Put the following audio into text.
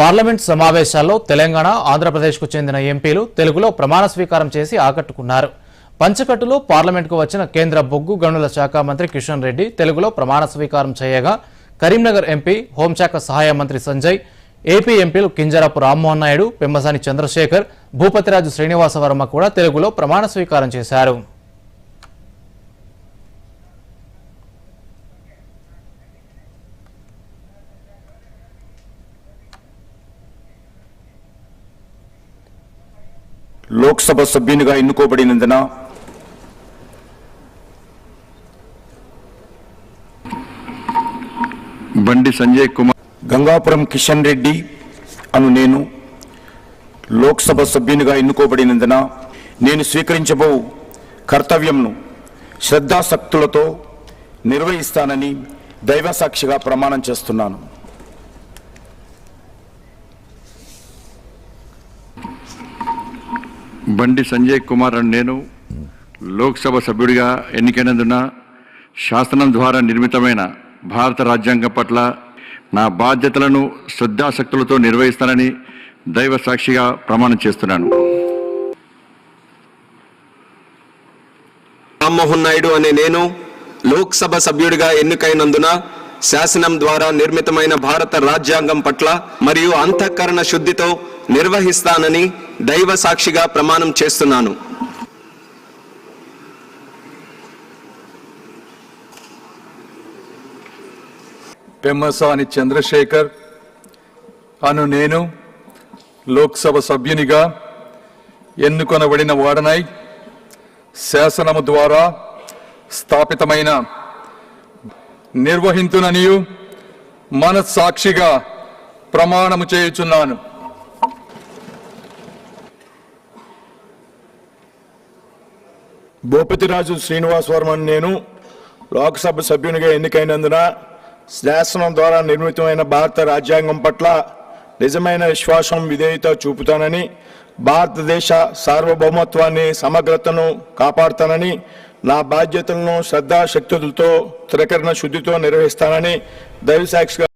Parliament సమావేశాల్లో తెలంగాణ ఆంధ్రప్రదేశ్కు చెందిన ఎంపీలు తెలుగులో ప్రమాణ స్వీకారం చేసి ఆకట్టుకున్నారు. పంచకట్టులో పార్లమెంట్కు వచ్చిన కేంద్ర బొగ్గు గనుల శాఖ మంత్రి కిషన్ రెడ్డి తెలుగులో ప్రమాణ స్వీకారం చేయగా కరీంనగర్ ఎంపీ హోంశాఖ సహాయ మంత్రి సంజయ్ ఏపీ ఎంపీలు కింజరాపు రామ్మోహన్ నాయుడు పెమ్మసాని చంద్రశేఖర్ భూపతిరాజు శ్రీనివాసవర్మ కూడా తెలుగులో ప్రమాణ స్వీకారం చేశారు. లోక్సభ సభ్యునిగా ఎన్నుకోబడినందున బండి సంజయ్ కుమార్ గంగాపురం కిషన్ రెడ్డి అను నేను లోక్సభ సభ్యునిగా ఎన్నుకోబడినందున నేను స్వీకరించబో కర్తవ్యంను శ్రద్ధాసక్తులతో నిర్వహిస్తానని దైవసాక్షిగా ప్రమాణం చేస్తున్నాను. బండి సంజయ్ కుమార్ అని నేను లోక్సభ సభ్యుడిగా ఎన్నికైనందున శాసనం ద్వారా నిర్మితమైన భారత రాజ్యాంగం పట్ల నా బాధ్యతలను శ్రద్ధాశక్తులతో నిర్వహిస్తానని దైవ సాక్షిగా ప్రమాణం చేస్తున్నాను. రామ్మోహన్ నాయుడు అనే నేను లోక్సభ సభ్యుడిగా ఎన్నికైనందున శాసనం ద్వారా నిర్మితమైన భారత రాజ్యాంగం పట్ల మరియు అంతఃకరణ శుద్ధితో నిర్వహిస్తానని దైవ సాక్షిగా ప్రమాణం చేస్తున్నాను. పెమ్మసాని చంద్రశేఖర్ అను నేను లోక్సభ సభ్యునిగా ఎన్నుకొనబడిన వాడనై శాసనము ద్వారా స్థాపితమైన నిర్వహింతుననియు మనస్సాక్షిగా ప్రమాణము చేయుచున్నాను. భూపతిరాజు శ్రీనివాస్ వర్మన్ నేను లోక్సభ సభ్యునిగా ఎన్నికైనందున శాసనం ద్వారా నిర్మితమైన భారత రాజ్యాంగం పట్ల నిజమైన విశ్వాసం విధేయత చూపుతానని భారతదేశ సార్వభౌమత్వాన్ని సమగ్రతను కాపాడుతానని నా బాధ్యతలను శ్రద్ధాశక్తులతో త్రికరణ శుద్ధితో నిర్వహిస్తానని దైవసాక్షిగా